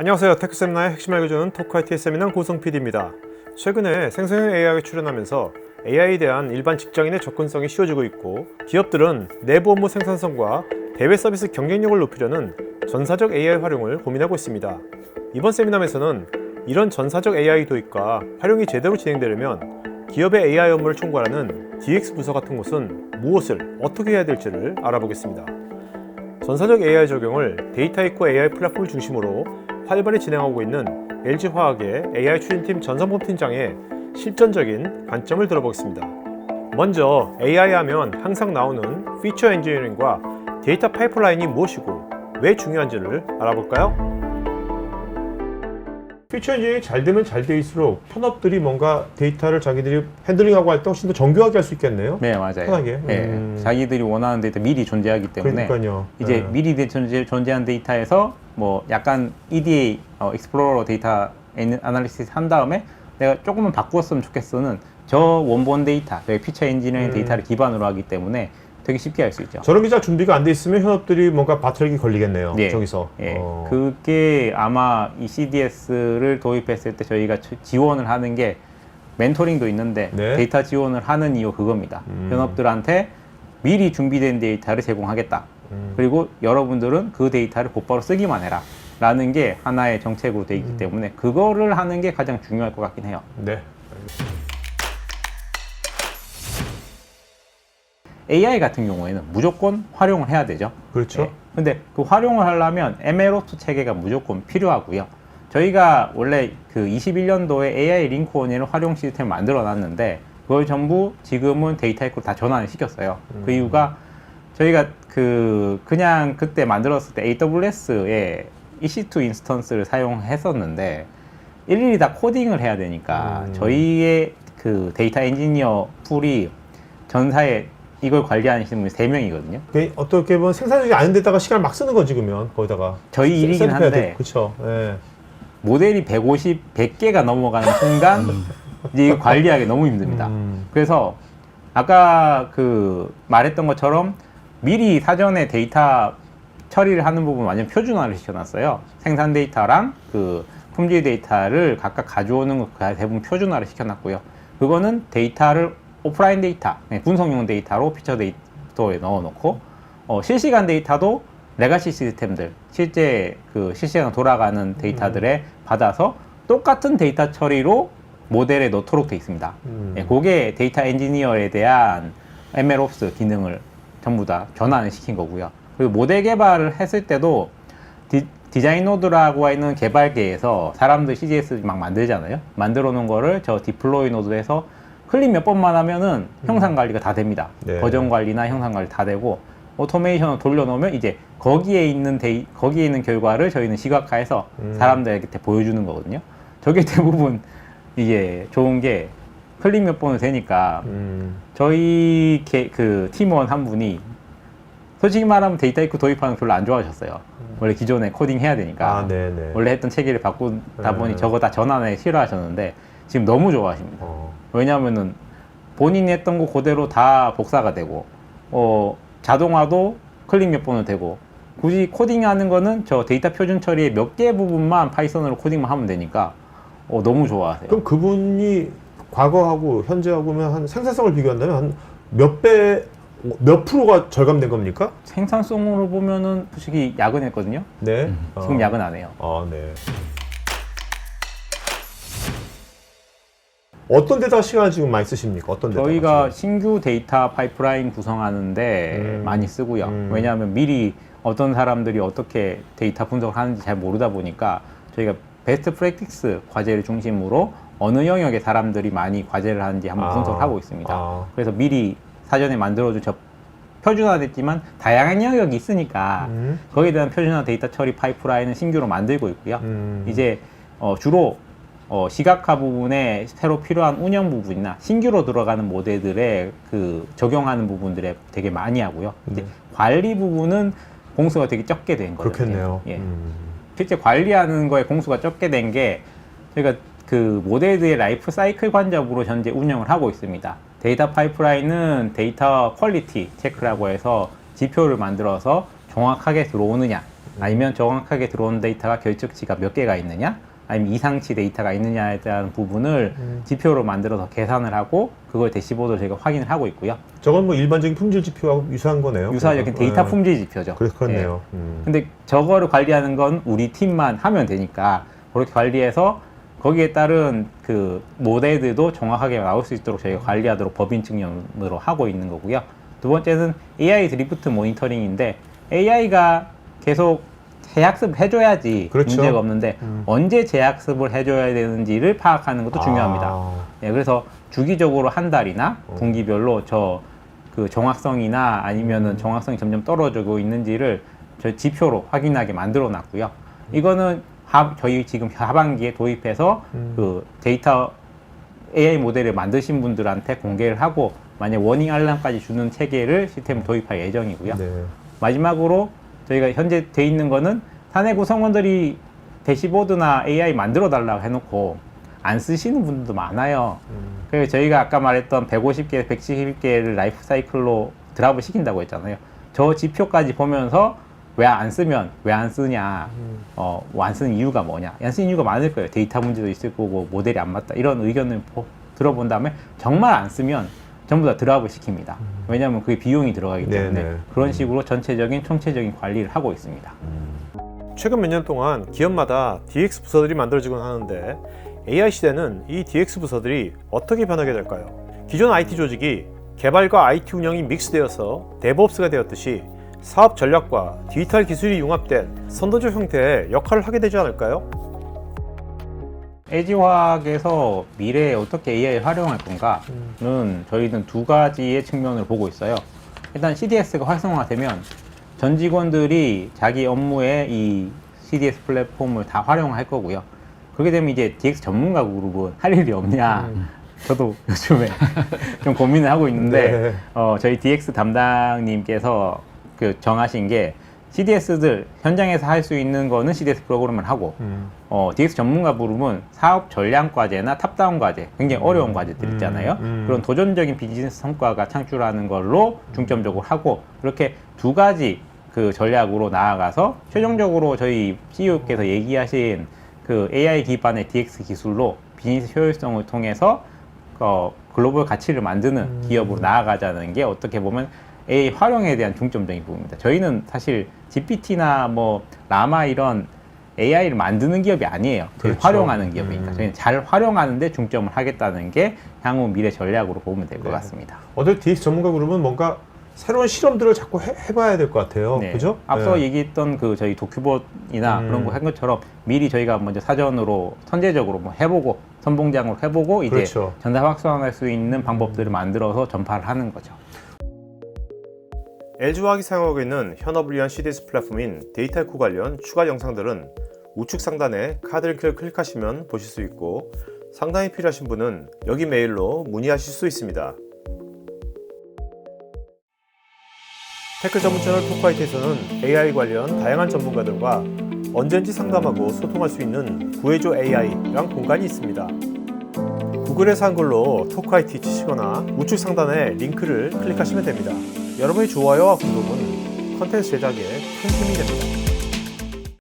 안녕하세요. 테크세미나의 핵심 알려주는 토크IT 세미나 고성 PD입니다. 최근에 생성형 AI가 출현하면서 AI에 대한 일반 직장인의 접근성이 쉬워지고 있고 기업들은 내부 업무 생산성과 대외 서비스 경쟁력을 높이려는 전사적 AI 활용을 고민하고 있습니다. 이번 세미나에서는 이런 전사적 AI 도입과 활용이 제대로 진행되려면 기업의 AI 업무를 총괄하는 DX 부서 같은 곳은 무엇을 어떻게 해야 될지를 알아보겠습니다. 전사적 AI 적용을 데이터 있고 AI 플랫폼을 중심으로 활발히 진행하고 있는 LG화학의 AI 추진팀 전성범 팀장의 실전적인 관점을 들어보겠습니다. 먼저 AI 하면 항상 나오는 피처 엔지니어링과 데이터 파이프라인이 무엇이고 왜 중요한지를 알아볼까요? 피처 엔지니어링이 잘 되면 잘 될수록 현업들이 뭔가 데이터를 자기들이 핸들링하고 할 때 훨씬 더 정교하게 할 수 있겠네요. 네 맞아요. 편하게? 예, 음. 자기들이 원하는 데이터 미리 존재하기 때문에 그러니까요. 이제 예. 미리 대- 존재, 존재한 데이터에서 뭐 약간 EDA 어, 익스플로러 데이터 아날리시스 한 다음에 내가 조금만 바꾸었으면 좋겠어는 저 원본 데이터, 저희 피처 엔지니어링 음. 데이터를 기반으로 하기 때문에 되게 쉽게 할 수 있죠. 저런 기자 준비가 안 돼 있으면 현업들이 뭔가 바트락이 걸리겠네요. 예. 저기서. 예, 어. 그게 아마 이 CDS를 도입했을 때 저희가 지- 지원을 하는 게 멘토링도 있는데 네. 데이터 지원을 하는 이유 그겁니다. 음. 현업들한테 미리 준비된 데이터를 제공하겠다. 음. 그리고 여러분들은 그 데이터를 곧바로 쓰기만 해라. 라는 게 하나의 정책으로 되어 음. 있기 때문에 그거를 하는 게 가장 중요할 것 같긴 해요. 네. AI 같은 경우에는 무조건 활용을 해야 되죠. 그렇죠. 네. 근데 그 활용을 하려면 MLOps 체계가 무조건 필요하고요. 저희가 원래 그 21년도에 AI 링크 원인을 활용 시스템을 만들어 놨는데 그걸 전부 지금은 데이터 에코로 다 전환을 시켰어요. 그 이유가 저희가 그 그냥 그때 만들었을 때 AWS의 EC2 인스턴스를 사용했었는데 일일이 다 코딩을 해야 되니까 음. 저희의 그 데이터 엔지니어 풀이 전사에 이걸 관리하시는 분이 세명이거든요 그 어떻게 보면 생산력이 아닌 데다가 시간을 막 쓰는 거지 그러면 거기다가. 저희 일이긴 한데 그렇죠. 예. 모델이 150, 100개가 넘어가는 순간 이제 이거 관리하기 너무 힘듭니다. 음. 그래서 아까 그 말했던 것처럼 미리 사전에 데이터 처리를 하는 부분 완전 표준화를 시켜놨어요. 생산 데이터랑 그 품질 데이터를 각각 가져오는 거그 대부분 표준화를 시켜놨고요. 그거는 데이터를 오프라인 데이터, 네, 분석용 데이터로 피처 데이터에 넣어놓고 어, 실시간 데이터도 레가시 시스템들, 실제 그 실시간 돌아가는 데이터들에 받아서 똑같은 데이터 처리로 모델에 넣도록 돼 있습니다. 음. 예, 그게 데이터 엔지니어에 대한 MLOps 기능을 전부 다 전환을 시킨 거고요. 그리고 모델 개발을 했을 때도 디, 디자인 노드라고 있는 개발계에서 사람들 CGS 막 만들잖아요. 만들어 놓은 거를 저 디플로이 노드에서 클릭 몇 번만 하면은 형상 관리가 다 됩니다. 네. 버전 관리나 형상 관리 다 되고 오토메이션을 돌려놓으면 이제 거기에 있는 데이, 거기에 있는 결과를 저희는 시각화해서 음. 사람들에게 보여주는 거거든요. 저게 대부분 이게 좋은 게 클릭 몇 번을 되니까 음. 저희 게, 그 팀원 한 분이 솔직히 말하면 데이터 이크 도입하는 거 별로 안 좋아하셨어요. 원래 기존에 코딩 해야 되니까 아, 네, 네. 원래 했던 체계를 바꾸다 보니 네. 저거 다 전환하기 싫어하셨는데 지금 너무 좋아하십니다. 어. 왜냐하면은 본인이 했던 거 그대로 다 복사가 되고 어 자동화도 클릭 몇 번을 되고 굳이 코딩하는 거는 저 데이터 표준 처리의 몇 개 부분만 파이썬으로 코딩만 하면 되니까 어 너무 좋아하세요. 그럼 그분이 과거하고 현재하고면 한 생산성을 비교한다면 한 몇 배, 몇 프로가 절감된 겁니까? 생산성으로 보면은 솔직히 야근했거든요. 네. 지금 어. 야근 안 해요. 아, 네. 어떤 데다 시간을 지금 많이 쓰십니까? 어떤 데다? 저희가 신규 데이터 파이프라인 구성하는데 음. 많이 쓰고요. 음. 왜냐하면 미리 어떤 사람들이 어떻게 데이터 분석을 하는지 잘 모르다 보니까 저희가 베스트 프랙티스 과제를 중심으로 어느 영역의 사람들이 많이 과제를 하는지 한번 아. 분석을 하고 있습니다. 아. 그래서 미리 사전에 만들어준 저 표준화됐지만 다양한 영역이 있으니까 음. 거기에 대한 표준화 데이터 처리 파이프라인은 신규로 만들고 있고요. 음. 이제 어, 주로 어, 시각화 부분에 새로 필요한 운영 부분이나 신규로 들어가는 모델들에 그 적용하는 부분들에 되게 많이 하고요. 네. 관리 부분은 공수가 되게 적게 된 거죠. 그렇겠네요. 예. 음. 실제 관리하는 거에 공수가 적게 된 게 저희가 그 모델들의 라이프 사이클 관점으로 현재 운영을 하고 있습니다. 데이터 파이프라인은 데이터 퀄리티 체크라고 해서 지표를 만들어서 정확하게 들어오느냐 아니면 정확하게 들어온 데이터가 결적치가 몇 개가 있느냐 아니면 이상치 데이터가 있느냐에 대한 부분을 음. 지표로 만들어서 계산을 하고 그걸 대시보드로 저희가 확인을 하고 있고요. 저건 뭐 일반적인 품질 지표하고 유사한 거네요. 유사적인 데이터 네. 품질 지표죠. 그래, 그렇네요. 예. 음. 근데 저거를 관리하는 건 우리 팀만 하면 되니까 그렇게 관리해서 거기에 따른 그 모델들도 정확하게 나올 수 있도록 저희가 관리하도록 법인 측면으로 하고 있는 거고요. 두 번째는 AI 드리프트 모니터링인데 AI가 계속 재학습 해줘야지 그렇죠. 문제가 없는데 음. 언제 재학습을 해줘야 되는지를 파악하는 것도 중요합니다. 아, 예, 그래서 주기적으로 한 달이나 어. 분기별로 저 그 정확성이나 아니면은 정확성이 점점 떨어지고 있는지를 저 지표로 확인하게 만들어 놨고요. 이거는 하, 저희 지금 하반기에 도입해서 음. 그 데이터 AI 모델을 만드신 분들한테 공개를 하고 만약 워닝 알람까지 주는 체계를 시스템 도입할 예정이고요. 네. 마지막으로 저희가 현재 돼 있는 거는 사내 구성원들이 대시보드나 AI 만들어 달라고 해놓고 안 쓰시는 분들도 많아요. 음. 그래서 저희가 아까 말했던 150개, 170개를 라이프 사이클로 드랍을 시킨다고 했잖아요. 저 지표까지 보면서 왜 안 쓰면 왜 안 쓰냐, 음. 어, 뭐 안 쓰는 이유가 뭐냐. 안 쓰는 이유가 많을 거예요. 데이터 문제도 있을 거고, 모델이 안 맞다. 이런 의견을 보- 들어본 다음에 정말 안 쓰면 전부 다 드랍을 시킵니다. 왜냐하면 그게 비용이 들어가기 때문에 음. 네네. 그런 식으로 전체적인 총체적인 관리를 하고 있습니다. 최근 몇 년 동안 기업마다 DX 부서들이 만들어지곤 하는데 AI 시대는 이 DX 부서들이 어떻게 변하게 될까요? 기존 IT 조직이 개발과 IT 운영이 믹스되어서 데브옵스가 되었듯이 사업 전략과 디지털 기술이 융합된 선도적 형태의 역할을 하게 되지 않을까요? 에지화학에서 미래에 어떻게 AI를 활용할 건가는 저희는 두 가지의 측면을 보고 있어요. 일단 CDS가 활성화되면 전 직원들이 자기 업무에 이 CDS 플랫폼을 다 활용할 거고요. 그렇게 되면 이제 DX 전문가 그룹은 할 일이 없냐. 저도 요즘에 좀 고민을 하고 있는데 네. 어, 저희 DX 담당님께서 그 정하신 게 CDS들 현장에서 할 수 있는 거는 CDS 프로그램을 하고 음. 어, DX 전문가 부름은 사업 전략 과제나 탑다운 과제, 굉장히 어려운 과제들 음, 있잖아요. 음. 그런 도전적인 비즈니스 성과가 창출하는 걸로 중점적으로 하고 그렇게 두 가지 그 전략으로 나아가서 최종적으로 저희 CEO께서 얘기하신 그 AI 기반의 DX 기술로 비즈니스 효율성을 통해서 어, 글로벌 가치를 만드는 음. 기업으로 나아가자는 게 어떻게 보면 AI 활용에 대한 중점적인 부분입니다. 저희는 사실 GPT나 뭐 라마 이런 AI를 만드는 기업이 아니에요. 저희 그렇죠. 활용하는 기업이니까 음. 저희는 잘 활용하는데 중점을 하겠다는 게 향후 미래 전략으로 보면 될것 네. 같습니다. 어제 DX 전문가 그룹은 뭔가 새로운 실험들을 자꾸 해, 해봐야 될 것 같아요. 네. 그죠? 앞서 네. 얘기했던 그 저희 도큐봇이나 음. 그런 거 한 것처럼 미리 저희가 먼저 사전으로 선제적으로 뭐 해보고 선봉장으로 해보고 이제 그렇죠. 전달 확산할 수 있는 방법들을 만들어서 전파를 하는 거죠. LG화학이 사용하고 있는 현업을 위한 CDS 플랫폼인 데이터코 관련 추가 영상들은 우측 상단에 카드 링크를 클릭하시면 보실 수 있고 상담이 필요하신 분은 여기 메일로 문의하실 수 있습니다. 테크 전문 채널 토크아이트에서는 AI 관련 다양한 전문가들과 언제든지 상담하고 소통할 수 있는 구해줘 AI란 공간이 있습니다. 구글에서 한글로 토크아이티 치시거나 우측 상단에 링크를 클릭하시면 됩니다. 여러분의 좋아요와 구독은 컨텐츠 제작에 큰 힘이 됩니다.